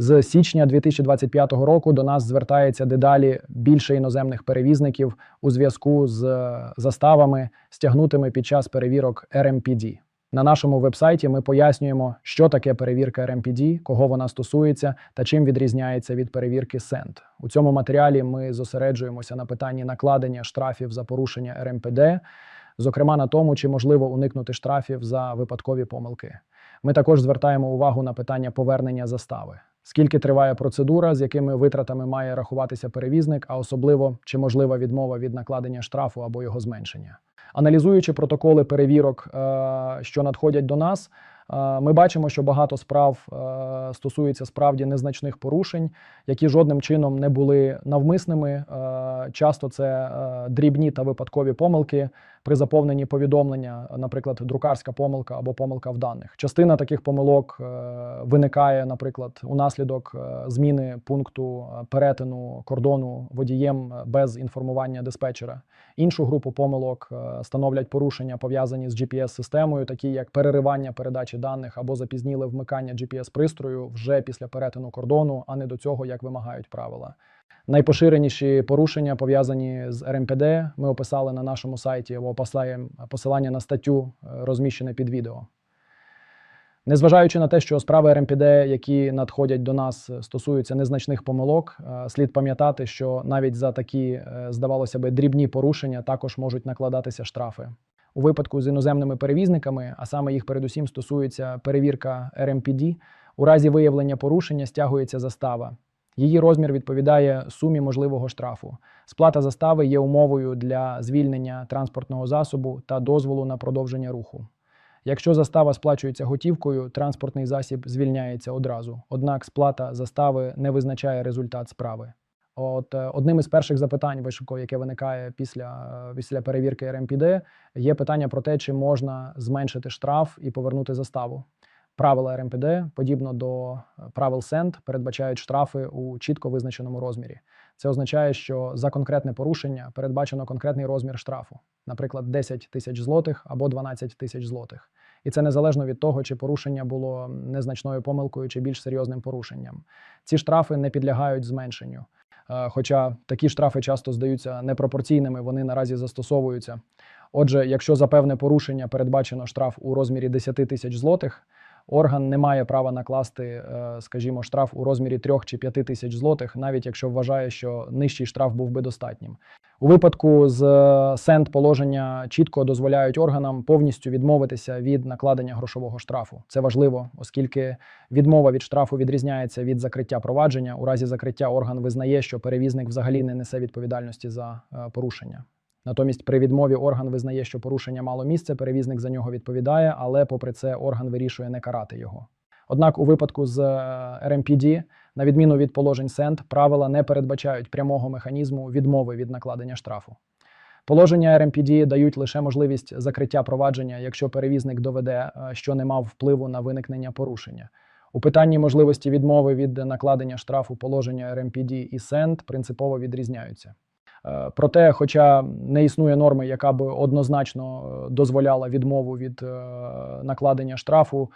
З січня 2025 року до нас звертається дедалі більше іноземних перевізників у зв'язку з е, заставами, стягнутими під час перевірок RMPD. На нашому вебсайті ми пояснюємо, що таке перевірка RMPD, кого вона стосується та чим відрізняється від перевірки SEND. У цьому матеріалі ми зосереджуємося на питанні накладення штрафів за порушення RMPD, зокрема на тому, чи можливо уникнути штрафів за випадкові помилки. Ми також звертаємо увагу на питання повернення застави. Скільки триває процедура, з якими витратами має рахуватися перевізник, а особливо чи можлива відмова від накладення штрафу або його зменшення. Аналізуючи протоколи перевірок, е, що надходять до нас, е, ми бачимо, що багато справ е, стосується справді незначних порушень, які жодним чином не були навмисними. Часто це дрібні та випадкові помилки при заповненні повідомлення, наприклад, друкарська помилка або помилка в даних. Частина таких помилок е, виникає, наприклад, унаслідок е, зміни пункту е, перетину кордону водієм без інформування диспетчера. Іншу групу помилок становлять порушення, пов'язані з GPS-системою, такі як переривання передачі даних або запізніле вмикання GPS-пристрою вже після перетину кордону, а не до цього, як вимагають правила. Найпоширеніші порушення пов'язані з РМПД. Ми описали на нашому сайті або посилання на статтю, е, розміщене під відео. Незважаючи на те, що справи РМПД, які надходять до нас, е, стосуються незначних помилок, е, слід пам'ятати, що навіть за такі, здавалося би, дрібні порушення також можуть накладатися штрафи. У випадку з іноземними перевізниками, а саме їх передусім стосується перевірка РМПД, у разі виявлення порушення стягується застава. Її розмір відповідає сумі можливого штрафу. Сплата застави є умовою для звільнення транспортного засобу та дозволу на продовження руху. Якщо застава сплачується готівкою, транспортний засіб звільняється одразу. Однак сплата застави не визначає результат справи. От е, одним із перших запитань, Вишико, яке виникає після, е, після перевірки РМПД, є питання про те, чи можна зменшити штраф і повернути заставу. Правила РМПД, подібно до е, правил СЕНД, передбачають штрафи у чітко визначеному розмірі. Це означає, що за конкретне порушення передбачено конкретний розмір штрафу, наприклад, 10 тисяч злотих або 12 тисяч злотих. І це незалежно від того, чи порушення було незначною помилкою чи більш серйозним порушенням. Ці штрафи не підлягають зменшенню. Е, Хоча такі штрафи часто здаються непропорційними, вони наразі застосовуються. Отже, якщо за певне порушення передбачено штраф у розмірі 10 тисяч злотих, орган не має права накласти, е, скажімо, штраф у розмірі 3 чи 5 тисяч злотих, навіть якщо вважає, що нижчий штраф був би достатнім. У випадку з е, СЕНД положення чітко дозволяють органам повністю відмовитися від накладення грошового штрафу. Це важливо, оскільки відмова від штрафу відрізняється від закриття провадження. У разі закриття орган визнає, що перевізник взагалі не несе відповідальності за е, порушення. Натомість при відмові орган визнає, що порушення мало місце, перевізник за нього відповідає, але попри це орган вирішує не карати його. Однак у випадку з е, РМПД, на відміну від положень СЕНД, правила не передбачають прямого механізму відмови від накладення штрафу. Положення РМПД дають лише можливість закриття провадження, якщо перевізник доведе, е, що не мав впливу на виникнення порушення. У питанні можливості відмови від накладення штрафу положення РМПД і СЕНД принципово відрізняються. Е, Проте, хоча не існує норми, яка би однозначно е, дозволяла відмову від е, накладення штрафу,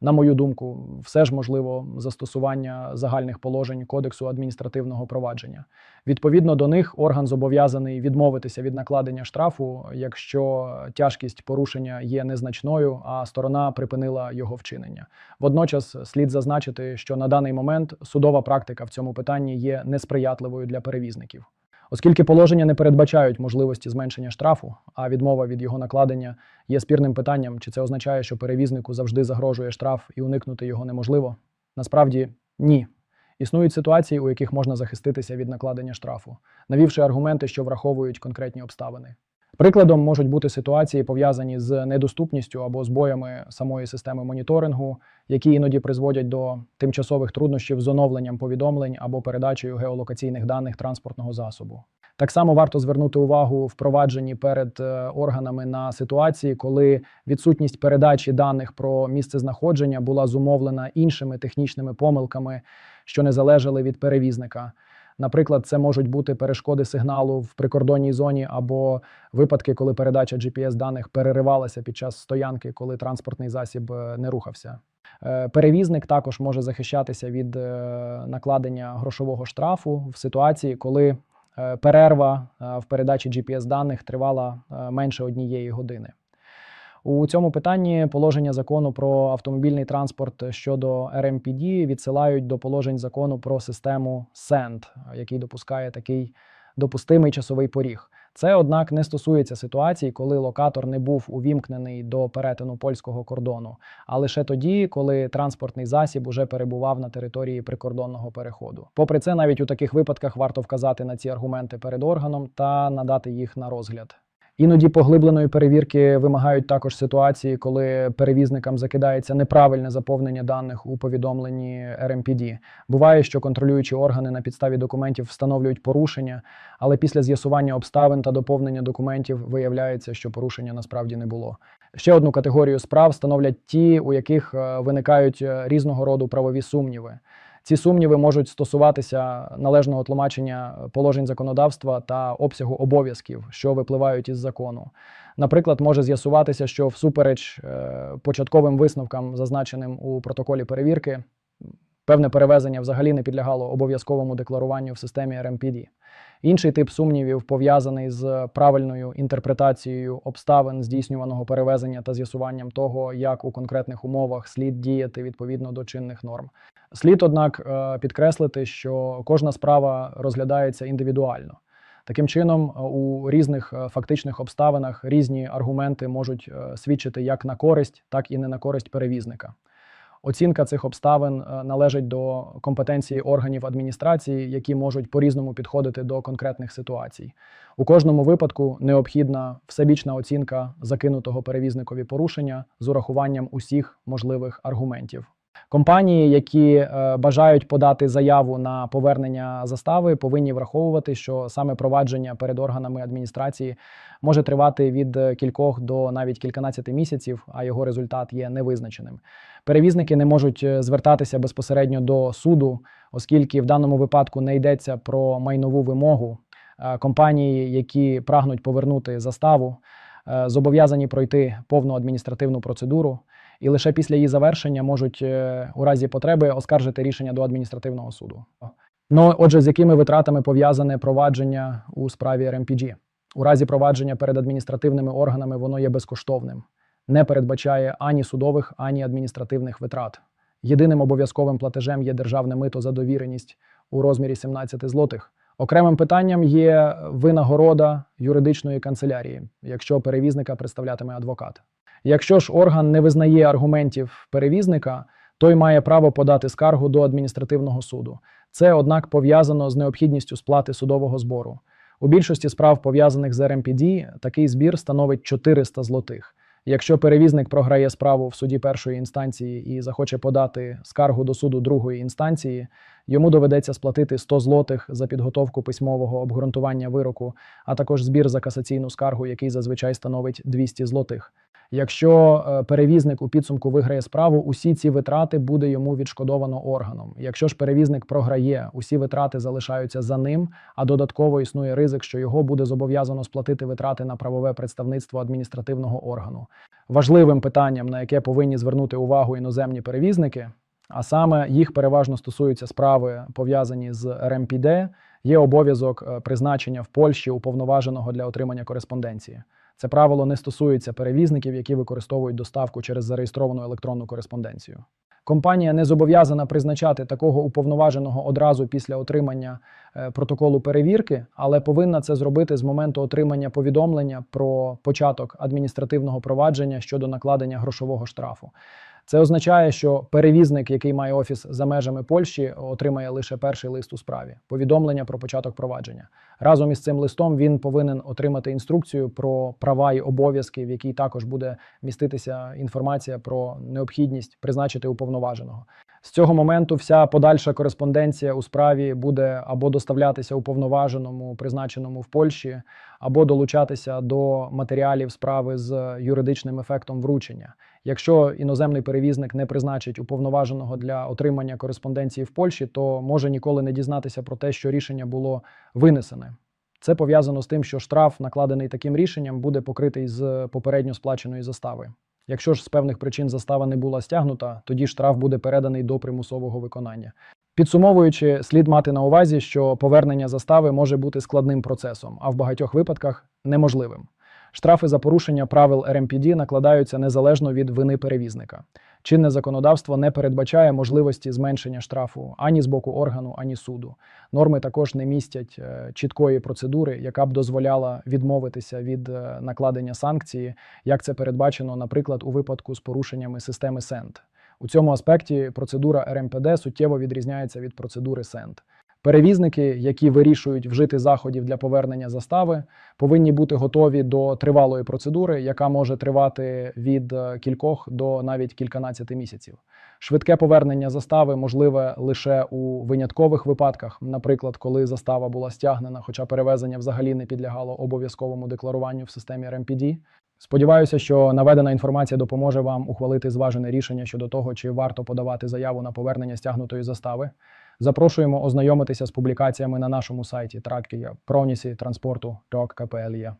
на мою думку, все ж можливо застосування загальних положень Кодексу адміністративного провадження. Відповідно до них, орган зобов'язаний відмовитися від накладення штрафу, якщо тяжкість порушення є незначною, а сторона припинила його вчинення. Водночас слід зазначити, що на даний момент судова практика в цьому питанні є несприятливою для перевізників. Оскільки положення не передбачають можливості зменшення штрафу, а відмова від його накладення є спірним питанням, чи це означає, що перевізнику завжди загрожує штраф і уникнути його неможливо? Насправді ні. Існують ситуації, у яких можна захиститися від накладення штрафу, навівши аргументи, що враховують конкретні обставини. Прикладом можуть бути ситуації, пов'язані з недоступністю або збоями самої системи моніторингу, які іноді призводять до тимчасових труднощів з оновленням повідомлень або передачею геолокаційних даних транспортного засобу. Так само варто звернути увагу впровадженні перед е, органами на ситуації, коли відсутність передачі даних про місце знаходження була зумовлена іншими технічними помилками, що не залежали від перевізника. Наприклад, це можуть бути перешкоди сигналу в прикордонній зоні або випадки, коли передача GPS даних переривалася під час стоянки, коли транспортний засіб е, не рухався. Е, Перевізник також може захищатися від е, накладення грошового штрафу в ситуації, коли перерва в передачі GPS-даних тривала е, менше однієї години. У цьому питанні положення закону про автомобільний транспорт щодо РМПД відсилають до положень закону про систему SEND, який допускає такий допустимий часовий поріг. Це, однак, не стосується ситуацій, коли локатор не був увімкнений до перетину польського кордону, а лише тоді, коли транспортний засіб уже перебував на території прикордонного переходу. Попри це, навіть у таких випадках варто вказати на ці аргументи перед органом та надати їх на розгляд. Іноді поглибленої перевірки вимагають також ситуації, коли перевізникам закидається неправильне заповнення даних у повідомленні РМПД. Буває, що контролюючі органи на підставі документів встановлюють порушення, але після з'ясування обставин та доповнення документів виявляється, що порушення насправді не було. Ще одну категорію справ становлять ті, у яких е, виникають е, різного роду правові сумніви. Ці сумніви можуть стосуватися належного тлумачення положень законодавства та обсягу обов'язків, що випливають із закону. Наприклад, може з'ясуватися, що всупереч е, початковим висновкам, зазначеним у протоколі перевірки, певне перевезення взагалі не підлягало обов'язковому декларуванню в системі РМПД. Інший тип сумнівів пов'язаний з правильною інтерпретацією обставин здійснюваного перевезення та з'ясуванням того, як у конкретних умовах слід діяти відповідно до чинних норм. Слід, однак, е, підкреслити, що кожна справа розглядається індивідуально. Таким чином, е, у різних е, фактичних обставинах різні аргументи можуть свідчити як на користь, так і не на користь перевізника. Оцінка цих обставин е, належить до компетенції органів адміністрації, які можуть по-різному підходити до конкретних ситуацій. У кожному випадку необхідна всебічна оцінка закинутого перевізникові порушення з урахуванням усіх можливих аргументів. Компанії, які е, бажають подати заяву на повернення застави, повинні враховувати, що саме провадження перед органами адміністрації може тривати від е, кількох до навіть кільканадцяти місяців, а його результат є невизначеним. Перевізники не можуть е, звертатися безпосередньо до суду, оскільки в даному випадку не йдеться про майнову вимогу. Компанії, які прагнуть повернути заставу, зобов'язані пройти повну адміністративну процедуру, і лише після її завершення можуть е, у разі потреби оскаржити рішення до адміністративного суду. Ну, отже, з якими витратами пов'язане провадження у справі РМПГ? У разі провадження перед адміністративними органами воно є безкоштовним, не передбачає ані судових, ані адміністративних витрат. Єдиним обов'язковим платежем є державне мито за довіреність у розмірі 17 злотих. Окремим питанням є винагорода юридичної канцелярії, якщо перевізника представлятиме адвокат. Якщо ж орган не визнає аргументів перевізника, той має право подати скаргу до адміністративного суду. Це, однак, пов'язано з необхідністю сплати судового збору. У більшості справ, пов'язаних з РМПД, такий збір становить 400 злотих. Якщо перевізник програє справу в суді першої інстанції і захоче подати скаргу до суду другої інстанції, йому доведеться сплатити 100 злотих за підготовку письмового обґрунтування вироку, а також збір за касаційну скаргу, який зазвичай становить 200 злотих. Якщо е, перевізник у підсумку виграє справу, усі ці витрати буде йому відшкодовано органом. Якщо ж перевізник програє, усі витрати залишаються за ним, а додатково існує ризик, що його буде зобов'язано сплатити витрати на правове представництво адміністративного органу. Важливим питанням, на яке повинні звернути увагу іноземні перевізники, а саме їх переважно стосуються справи, пов'язані з РМПД, є обов'язок е, призначення в Польщі уповноваженого для отримання кореспонденції. Це правило не стосується перевізників, які використовують доставку через зареєстровану електронну кореспонденцію. Компанія не зобов'язана призначати такого уповноваженого одразу після отримання е, протоколу перевірки, але повинна це зробити з моменту отримання повідомлення про початок адміністративного провадження щодо накладення грошового штрафу. Це означає, що перевізник, який має офіс за межами Польщі, отримає лише перший лист у справі повідомлення про початок провадження. Разом із цим листом він повинен отримати інструкцію про права і обов'язки, в якій також буде міститися інформація про необхідність призначити уповноваженого. З цього моменту вся подальша кореспонденція у справі буде або доставлятися уповноваженому, призначеному в Польщі, або долучатися до матеріалів справи з юридичним ефектом вручення. Якщо іноземний перевізник не призначить уповноваженого для отримання кореспонденції в Польщі, то може ніколи не дізнатися про те, що рішення було винесене. Це пов'язано з тим, що штраф, накладений таким рішенням, буде покритий з попередньо сплаченої застави. Якщо ж з певних причин застава не була стягнута, тоді штраф буде переданий до примусового виконання. Підсумовуючи, слід мати на увазі, що повернення застави може бути складним процесом, а в багатьох випадках неможливим. Штрафи за порушення правил РМПД накладаються незалежно від вини перевізника. Чинне законодавство не передбачає можливості зменшення штрафу ані з боку органу, ані суду. Норми також не містять е, чіткої процедури, яка б дозволяла відмовитися від е, накладення санкції, як це передбачено, наприклад, у випадку з порушеннями системи СЕНТ. У цьому аспекті процедура РМПД суттєво відрізняється від процедури СЕНТ. Перевізники, які вирішують вжити заходів для повернення застави, повинні бути готові до тривалої процедури, яка може тривати від е, кількох до навіть кільканадцяти місяців. Швидке повернення застави можливе лише у виняткових випадках, наприклад, коли застава була стягнена, хоча перевезення взагалі не підлягало обов'язковому декларуванню в системі РМПД. Сподіваюся, що наведена інформація допоможе вам ухвалити зважене рішення щодо того, чи варто подавати заяву на повернення стягнутої застави. Запрошуємо ознайомитися з публікаціями на нашому сайті Тракія Пронісі транспорту.кпл.є.